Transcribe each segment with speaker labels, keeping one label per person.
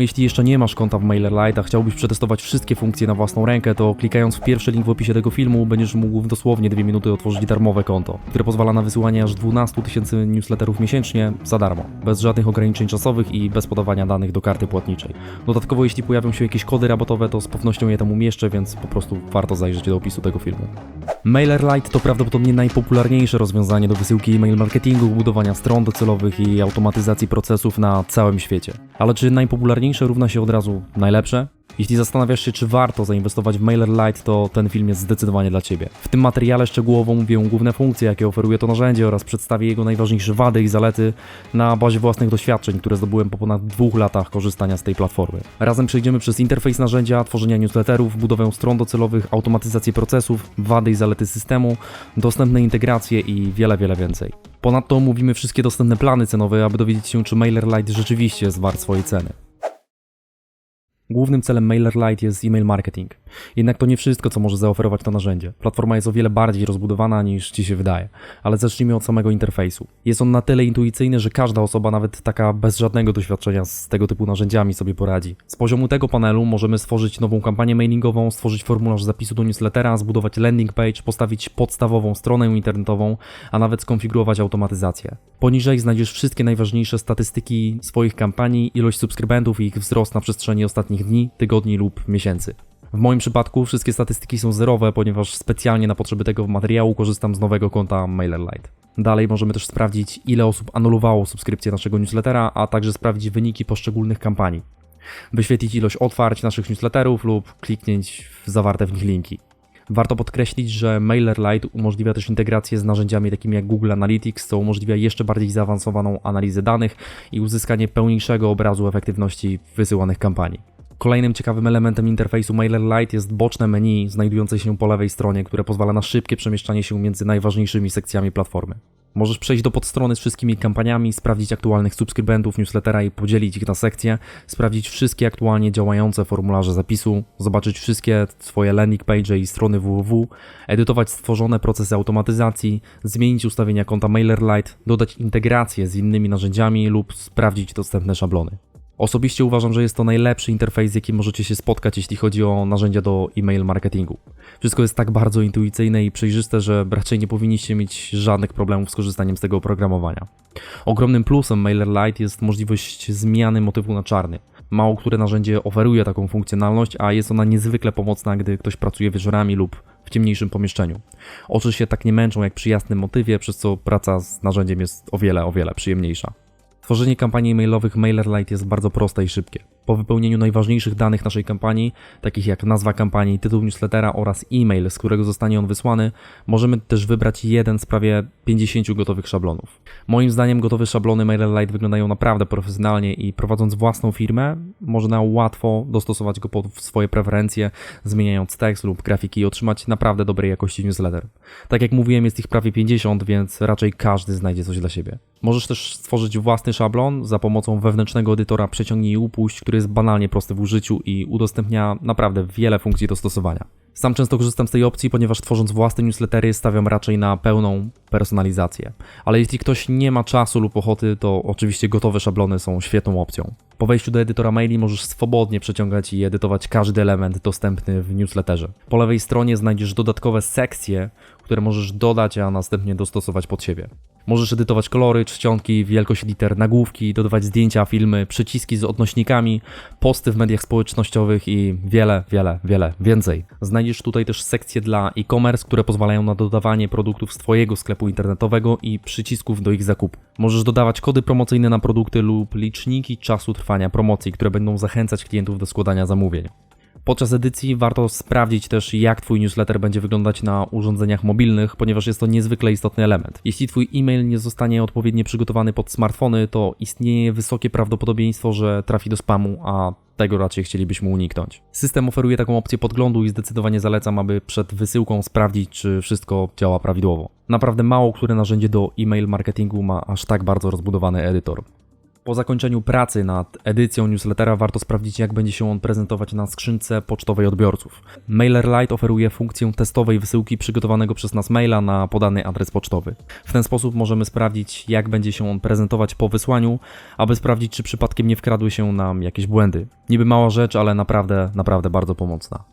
Speaker 1: Jeśli jeszcze nie masz konta w MailerLite, a chciałbyś przetestować wszystkie funkcje na własną rękę, to klikając w pierwszy link w opisie tego filmu będziesz mógł w dosłownie dwie minuty otworzyć darmowe konto, które pozwala na wysyłanie aż 12 tysięcy newsletterów miesięcznie za darmo, bez żadnych ograniczeń czasowych i bez podawania danych do karty płatniczej. Dodatkowo jeśli pojawią się jakieś kody rabatowe, to z pewnością je tam umieszczę, więc po prostu warto zajrzeć do opisu tego filmu. MailerLite to prawdopodobnie najpopularniejsze rozwiązanie do wysyłki e-mail marketingu, budowania stron docelowych i automatyzacji procesów na całym świecie. Ale czy najpopularniejsze równa się od razu najlepsze? Jeśli zastanawiasz się, czy warto zainwestować w MailerLite, to ten film jest zdecydowanie dla Ciebie. W tym materiale szczegółowo mówię główne funkcje, jakie oferuje to narzędzie oraz przedstawię jego najważniejsze wady i zalety na bazie własnych doświadczeń, które zdobyłem po ponad dwóch latach korzystania z tej platformy. Razem przejdziemy przez interfejs narzędzia, tworzenia newsletterów, budowę stron docelowych, automatyzację procesów, wady i zalety systemu, dostępne integracje i wiele, wiele więcej. Ponadto omówimy wszystkie dostępne plany cenowe, aby dowiedzieć się, czy MailerLite rzeczywiście jest wart swojej ceny. Głównym celem MailerLite jest e-mail marketing. Jednak to nie wszystko, co może zaoferować to narzędzie. Platforma jest o wiele bardziej rozbudowana niż Ci się wydaje. Ale zacznijmy od samego interfejsu. Jest on na tyle intuicyjny, że każda osoba, nawet taka bez żadnego doświadczenia z tego typu narzędziami sobie poradzi. Z poziomu tego panelu możemy stworzyć nową kampanię mailingową, stworzyć formularz zapisu do newslettera, zbudować landing page, postawić podstawową stronę internetową, a nawet skonfigurować automatyzację. Poniżej znajdziesz wszystkie najważniejsze statystyki swoich kampanii, ilość subskrybentów i ich wzrost na przestrzeni ostatnich dni, tygodni lub miesięcy. W moim przypadku wszystkie statystyki są zerowe, ponieważ specjalnie na potrzeby tego materiału korzystam z nowego konta MailerLite. Dalej możemy też sprawdzić, ile osób anulowało subskrypcję naszego newslettera, a także sprawdzić wyniki poszczególnych kampanii. Wyświetlić ilość otwarć naszych newsletterów lub kliknięć w zawarte w nich linki. Warto podkreślić, że MailerLite umożliwia też integrację z narzędziami takimi jak Google Analytics, co umożliwia jeszcze bardziej zaawansowaną analizę danych i uzyskanie pełniejszego obrazu efektywności wysyłanych kampanii. Kolejnym ciekawym elementem interfejsu MailerLite jest boczne menu znajdujące się po lewej stronie, które pozwala na szybkie przemieszczanie się między najważniejszymi sekcjami platformy. Możesz przejść do podstrony z wszystkimi kampaniami, sprawdzić aktualnych subskrybentów newslettera i podzielić ich na sekcje, sprawdzić wszystkie aktualnie działające formularze zapisu, zobaczyć wszystkie swoje landing page i strony www, edytować stworzone procesy automatyzacji, zmienić ustawienia konta MailerLite, dodać integracje z innymi narzędziami lub sprawdzić dostępne szablony. Osobiście uważam, że jest to najlepszy interfejs, z jakim możecie się spotkać, jeśli chodzi o narzędzia do e-mail marketingu. Wszystko jest tak bardzo intuicyjne i przejrzyste, że raczej nie powinniście mieć żadnych problemów z korzystaniem z tego oprogramowania. Ogromnym plusem MailerLite jest możliwość zmiany motywu na czarny. Mało które narzędzie oferuje taką funkcjonalność, a jest ona niezwykle pomocna, gdy ktoś pracuje wieczorami lub w ciemniejszym pomieszczeniu. Oczy się tak nie męczą jak przy jasnym motywie, przez co praca z narzędziem jest o wiele, o wiele przyjemniejsza. Tworzenie kampanii mailowych MailerLite jest bardzo proste i szybkie. Po wypełnieniu najważniejszych danych naszej kampanii, takich jak nazwa kampanii, tytuł newslettera oraz e-mail, z którego zostanie on wysłany, możemy też wybrać jeden z prawie 50 gotowych szablonów. Moim zdaniem gotowe szablony MailerLite wyglądają naprawdę profesjonalnie i prowadząc własną firmę, można łatwo dostosować go pod swoje preferencje, zmieniając tekst lub grafiki i otrzymać naprawdę dobrej jakości newsletter. Tak jak mówiłem, jest ich prawie 50, więc raczej każdy znajdzie coś dla siebie. Możesz też stworzyć własny szablon za pomocą wewnętrznego edytora przeciągnij i upuść, który jest banalnie prosty w użyciu i udostępnia naprawdę wiele funkcji do stosowania. Sam często korzystam z tej opcji, ponieważ tworząc własne newslettery stawiam raczej na pełną personalizację. Ale jeśli ktoś nie ma czasu lub ochoty, to oczywiście gotowe szablony są świetną opcją. Po wejściu do edytora maili możesz swobodnie przeciągać i edytować każdy element dostępny w newsletterze. Po lewej stronie znajdziesz dodatkowe sekcje, które możesz dodać, a następnie dostosować pod siebie. Możesz edytować kolory, czcionki, wielkość liter, nagłówki, dodawać zdjęcia, filmy, przyciski z odnośnikami, posty w mediach społecznościowych i wiele, wiele, wiele więcej. Znajdziesz tutaj też sekcje dla e-commerce, które pozwalają na dodawanie produktów z Twojego sklepu internetowego i przycisków do ich zakupu. Możesz dodawać kody promocyjne na produkty lub liczniki czasu trwania promocji, które będą zachęcać klientów do składania zamówień. Podczas edycji warto sprawdzić też, jak Twój newsletter będzie wyglądać na urządzeniach mobilnych, ponieważ jest to niezwykle istotny element. Jeśli Twój e-mail nie zostanie odpowiednio przygotowany pod smartfony, to istnieje wysokie prawdopodobieństwo, że trafi do spamu, a tego raczej chcielibyśmy uniknąć. System oferuje taką opcję podglądu i zdecydowanie zalecam, aby przed wysyłką sprawdzić, czy wszystko działa prawidłowo. Naprawdę mało które narzędzie do e-mail marketingu ma aż tak bardzo rozbudowany edytor. Po zakończeniu pracy nad edycją newslettera warto sprawdzić, jak będzie się on prezentować na skrzynce pocztowej odbiorców. MailerLite oferuje funkcję testowej wysyłki przygotowanego przez nas maila na podany adres pocztowy. W ten sposób możemy sprawdzić, jak będzie się on prezentować po wysłaniu, aby sprawdzić, czy przypadkiem nie wkradły się nam jakieś błędy. Niby mała rzecz, ale naprawdę, naprawdę bardzo pomocna.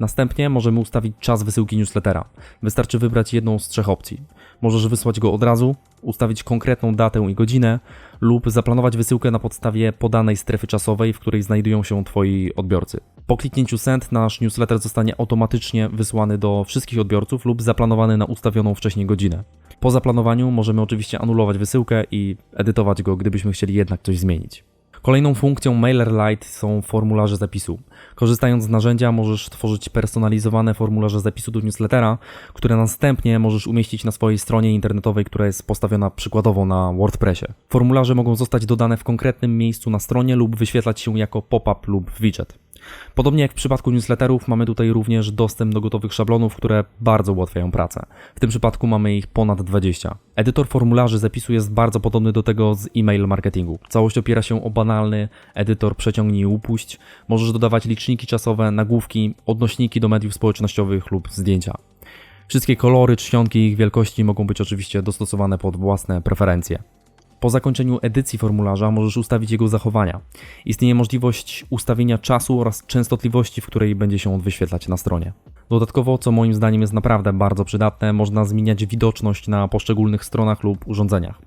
Speaker 1: Następnie możemy ustawić czas wysyłki newslettera. Wystarczy wybrać jedną z trzech opcji. Możesz wysłać go od razu, ustawić konkretną datę i godzinę lub zaplanować wysyłkę na podstawie podanej strefy czasowej, w której znajdują się Twoi odbiorcy. Po kliknięciu send nasz newsletter zostanie automatycznie wysłany do wszystkich odbiorców lub zaplanowany na ustawioną wcześniej godzinę. Po zaplanowaniu możemy oczywiście anulować wysyłkę i edytować go, gdybyśmy chcieli jednak coś zmienić. Kolejną funkcją MailerLite są formularze zapisu. Korzystając z narzędzia możesz tworzyć personalizowane formularze zapisu do newslettera, które następnie możesz umieścić na swojej stronie internetowej, która jest postawiona przykładowo na WordPressie. Formularze mogą zostać dodane w konkretnym miejscu na stronie lub wyświetlać się jako pop-up lub widget. Podobnie jak w przypadku newsletterów, mamy tutaj również dostęp do gotowych szablonów, które bardzo ułatwiają pracę. W tym przypadku mamy ich ponad 20. Edytor formularzy zapisu jest bardzo podobny do tego z e-mail marketingu. Całość opiera się o banalny edytor przeciągnij i upuść. Możesz dodawać liczniki czasowe, nagłówki, odnośniki do mediów społecznościowych lub zdjęcia. Wszystkie kolory, czcionki i ich wielkości mogą być oczywiście dostosowane pod własne preferencje. Po zakończeniu edycji formularza możesz ustawić jego zachowania. Istnieje możliwość ustawienia czasu oraz częstotliwości, w której będzie się on wyświetlać na stronie. Dodatkowo, co moim zdaniem jest naprawdę bardzo przydatne, można zmieniać widoczność na poszczególnych stronach lub urządzeniach.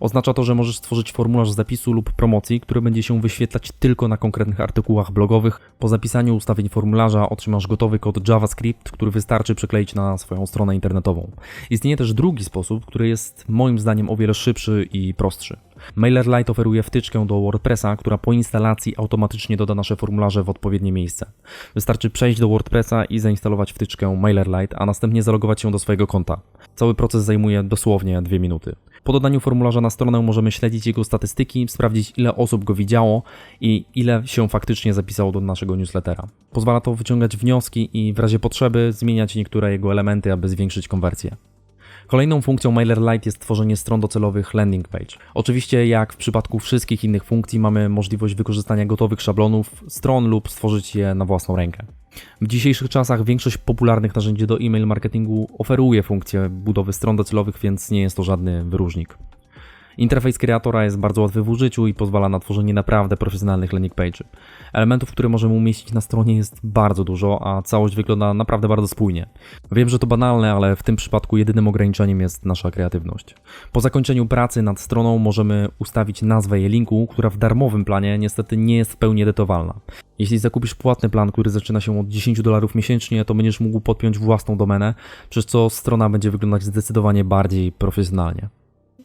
Speaker 1: Oznacza to, że możesz stworzyć formularz zapisu lub promocji, który będzie się wyświetlać tylko na konkretnych artykułach blogowych. Po zapisaniu ustawień formularza otrzymasz gotowy kod JavaScript, który wystarczy przykleić na swoją stronę internetową. Istnieje też drugi sposób, który jest moim zdaniem o wiele szybszy i prostszy. MailerLite oferuje wtyczkę do WordPressa, która po instalacji automatycznie doda nasze formularze w odpowiednie miejsce. Wystarczy przejść do WordPressa i zainstalować wtyczkę MailerLite, a następnie zalogować się do swojego konta. Cały proces zajmuje dosłownie 2 minuty. Po dodaniu formularza na stronę możemy śledzić jego statystyki, sprawdzić ile osób go widziało i ile się faktycznie zapisało do naszego newslettera. Pozwala to wyciągać wnioski i w razie potrzeby zmieniać niektóre jego elementy, aby zwiększyć konwersję. Kolejną funkcją MailerLite jest tworzenie stron docelowych landing page. Oczywiście, jak w przypadku wszystkich innych funkcji, mamy możliwość wykorzystania gotowych szablonów stron lub stworzyć je na własną rękę. W dzisiejszych czasach większość popularnych narzędzi do e-mail marketingu oferuje funkcję budowy stron docelowych, więc nie jest to żadny wyróżnik. Interfejs kreatora jest bardzo łatwy w użyciu i pozwala na tworzenie naprawdę profesjonalnych landing page'y. Elementów, które możemy umieścić na stronie jest bardzo dużo, a całość wygląda naprawdę bardzo spójnie. Wiem, że to banalne, ale w tym przypadku jedynym ograniczeniem jest nasza kreatywność. Po zakończeniu pracy nad stroną możemy ustawić nazwę jej linku, która w darmowym planie niestety nie jest w pełni edytowalna. Jeśli zakupisz płatny plan, który zaczyna się od 10 dolarów miesięcznie, to będziesz mógł podpiąć własną domenę, przez co strona będzie wyglądać zdecydowanie bardziej profesjonalnie.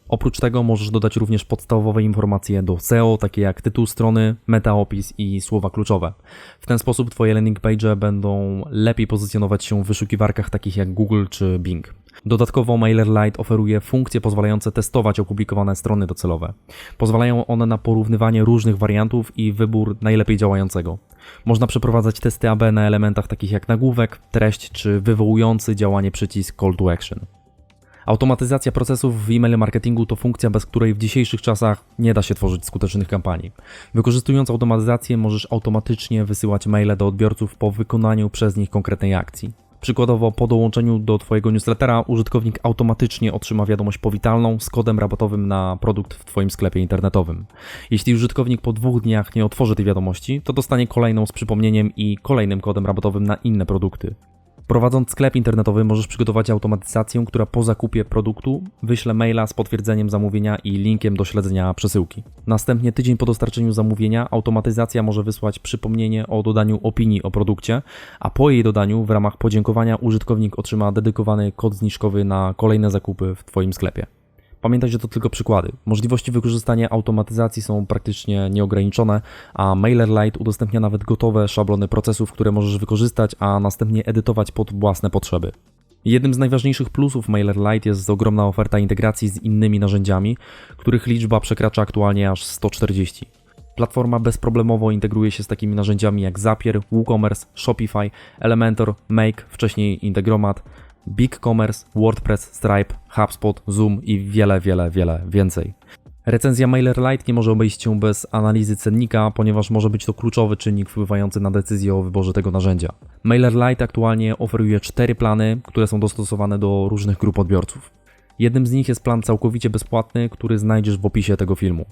Speaker 1: Oprócz tego możesz dodać również podstawowe informacje do SEO, takie jak tytuł strony, metaopis i słowa kluczowe. W ten sposób Twoje landing page będą lepiej pozycjonować się w wyszukiwarkach takich jak Google czy Bing. Dodatkowo MailerLite oferuje funkcje pozwalające testować opublikowane strony docelowe. Pozwalają one na porównywanie różnych wariantów i wybór najlepiej działającego. Można przeprowadzać testy AB na elementach takich jak nagłówek, treść czy wywołujący działanie przycisk Call to Action. Automatyzacja procesów w e-mail marketingu to funkcja, bez której w dzisiejszych czasach nie da się tworzyć skutecznych kampanii. Wykorzystując automatyzację możesz automatycznie wysyłać maile do odbiorców po wykonaniu przez nich konkretnej akcji. Przykładowo po dołączeniu do Twojego newslettera użytkownik automatycznie otrzyma wiadomość powitalną z kodem rabatowym na produkt w Twoim sklepie internetowym. Jeśli użytkownik po dwóch dniach nie otworzy tej wiadomości, to dostanie kolejną z przypomnieniem i kolejnym kodem rabatowym na inne produkty. Prowadząc sklep internetowy możesz przygotować automatyzację, która po zakupie produktu wyśle maila z potwierdzeniem zamówienia i linkiem do śledzenia przesyłki. Następnie tydzień po dostarczeniu zamówienia automatyzacja może wysłać przypomnienie o dodaniu opinii o produkcie, a po jej dodaniu w ramach podziękowania użytkownik otrzyma dedykowany kod zniżkowy na kolejne zakupy w Twoim sklepie. Pamiętaj, że to tylko przykłady. Możliwości wykorzystania automatyzacji są praktycznie nieograniczone, a MailerLite udostępnia nawet gotowe szablony procesów, które możesz wykorzystać, a następnie edytować pod własne potrzeby. Jednym z najważniejszych plusów MailerLite jest ogromna oferta integracji z innymi narzędziami, których liczba przekracza aktualnie aż 140. Platforma bezproblemowo integruje się z takimi narzędziami jak Zapier, WooCommerce, Shopify, Elementor, Make, wcześniej Integromat, BigCommerce, WordPress, Stripe, HubSpot, Zoom i wiele, wiele, wiele więcej. Recenzja MailerLite nie może obejść się bez analizy cennika, ponieważ może być to kluczowy czynnik wpływający na decyzję o wyborze tego narzędzia. MailerLite aktualnie oferuje cztery plany, które są dostosowane do różnych grup odbiorców. Jednym z nich jest plan całkowicie bezpłatny, który znajdziesz w opisie tego filmu.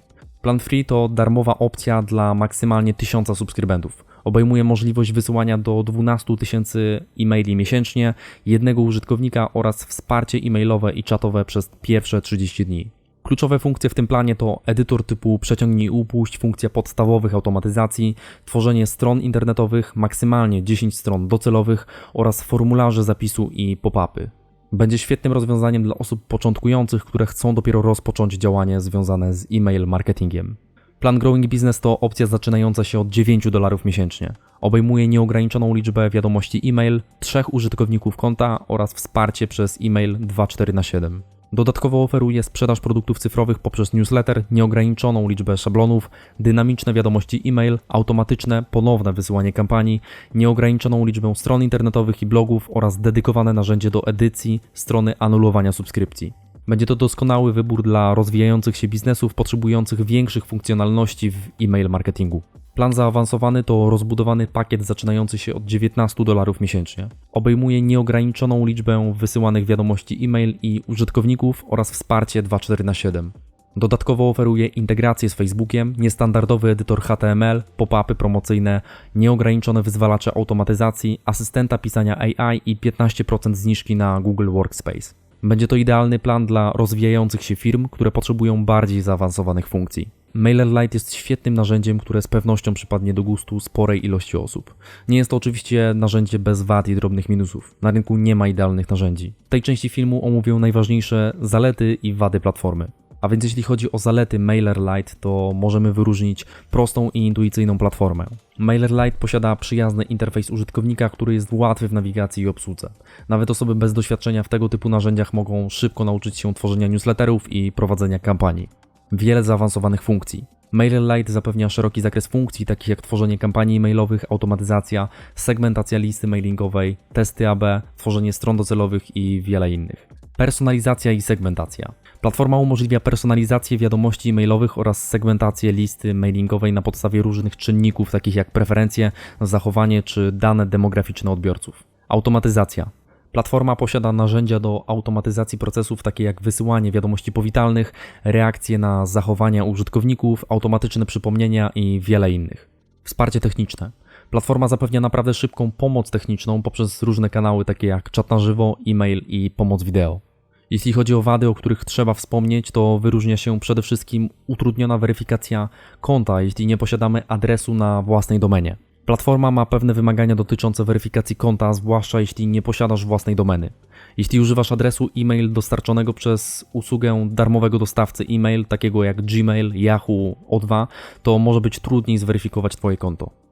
Speaker 1: Plan Free to darmowa opcja dla maksymalnie 1000 subskrybentów. Obejmuje możliwość wysyłania do 12 tysięcy e-maili miesięcznie, jednego użytkownika oraz wsparcie e-mailowe i czatowe przez pierwsze 30 dni. Kluczowe funkcje w tym planie to edytor typu przeciągnij upuść, funkcja podstawowych automatyzacji, tworzenie stron internetowych, maksymalnie 10 stron docelowych oraz formularze zapisu i pop-upy. Będzie świetnym rozwiązaniem dla osób początkujących, które chcą dopiero rozpocząć działanie związane z e-mail marketingiem. Plan Growing Business to opcja zaczynająca się od 9 dolarów miesięcznie. Obejmuje nieograniczoną liczbę wiadomości e-mail, trzech użytkowników konta oraz wsparcie przez e-mail 24 na 7. Dodatkowo oferuje sprzedaż produktów cyfrowych poprzez newsletter, nieograniczoną liczbę szablonów, dynamiczne wiadomości e-mail, automatyczne, ponowne wysyłanie kampanii, nieograniczoną liczbę stron internetowych i blogów oraz dedykowane narzędzie do edycji strony anulowania subskrypcji. Będzie to doskonały wybór dla rozwijających się biznesów potrzebujących większych funkcjonalności w e-mail marketingu. Plan zaawansowany to rozbudowany pakiet zaczynający się od 19 dolarów miesięcznie. Obejmuje nieograniczoną liczbę wysyłanych wiadomości e-mail i użytkowników oraz wsparcie 24 na 7. Dodatkowo oferuje integrację z Facebookiem, niestandardowy edytor HTML, pop-upy promocyjne, nieograniczone wyzwalacze automatyzacji, asystenta pisania AI i 15% zniżki na Google Workspace. Będzie to idealny plan dla rozwijających się firm, które potrzebują bardziej zaawansowanych funkcji. MailerLite jest świetnym narzędziem, które z pewnością przypadnie do gustu sporej ilości osób. Nie jest to oczywiście narzędzie bez wad i drobnych minusów. Na rynku nie ma idealnych narzędzi. W tej części filmu omówię najważniejsze zalety i wady platformy. A więc jeśli chodzi o zalety MailerLite, to możemy wyróżnić prostą i intuicyjną platformę. MailerLite posiada przyjazny interfejs użytkownika, który jest łatwy w nawigacji i obsłudze. Nawet osoby bez doświadczenia w tego typu narzędziach mogą szybko nauczyć się tworzenia newsletterów i prowadzenia kampanii. Wiele zaawansowanych funkcji. MailerLite zapewnia szeroki zakres funkcji, takich jak tworzenie kampanii mailowych, automatyzacja, segmentacja listy mailingowej, testy AB, tworzenie stron docelowych i wiele innych. Personalizacja i segmentacja. Platforma umożliwia personalizację wiadomości mailowych oraz segmentację listy mailingowej na podstawie różnych czynników, takich jak preferencje, zachowanie czy dane demograficzne odbiorców. Automatyzacja. Platforma posiada narzędzia do automatyzacji procesów, takie jak wysyłanie wiadomości powitalnych, reakcje na zachowania użytkowników, automatyczne przypomnienia i wiele innych. Wsparcie techniczne. Platforma zapewnia naprawdę szybką pomoc techniczną poprzez różne kanały, takie jak czat na żywo, e-mail i pomoc wideo. Jeśli chodzi o wady, o których trzeba wspomnieć, to wyróżnia się przede wszystkim utrudniona weryfikacja konta, jeśli nie posiadamy adresu na własnej domenie. Platforma ma pewne wymagania dotyczące weryfikacji konta, zwłaszcza jeśli nie posiadasz własnej domeny. Jeśli używasz adresu e-mail dostarczonego przez usługę darmowego dostawcy e-mail, takiego jak Gmail, Yahoo, O2, to może być trudniej zweryfikować Twoje konto.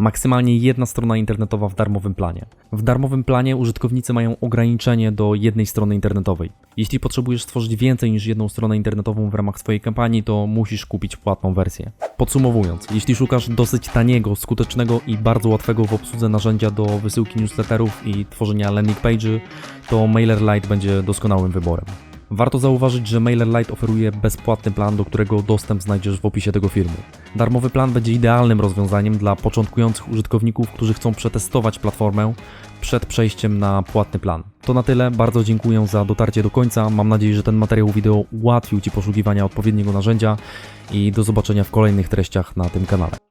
Speaker 1: Maksymalnie jedna strona internetowa w darmowym planie. W darmowym planie użytkownicy mają ograniczenie do jednej strony internetowej. Jeśli potrzebujesz stworzyć więcej niż jedną stronę internetową w ramach swojej kampanii, to musisz kupić płatną wersję. Podsumowując, jeśli szukasz dosyć taniego, skutecznego i bardzo łatwego w obsłudze narzędzia do wysyłki newsletterów i tworzenia landing page'y, to MailerLite będzie doskonałym wyborem. Warto zauważyć, że MailerLite oferuje bezpłatny plan, do którego dostęp znajdziesz w opisie tego filmu. Darmowy plan będzie idealnym rozwiązaniem dla początkujących użytkowników, którzy chcą przetestować platformę przed przejściem na płatny plan. To na tyle, bardzo dziękuję za dotarcie do końca. Mam nadzieję, że ten materiał wideo ułatwił Ci poszukiwania odpowiedniego narzędzia i do zobaczenia w kolejnych treściach na tym kanale.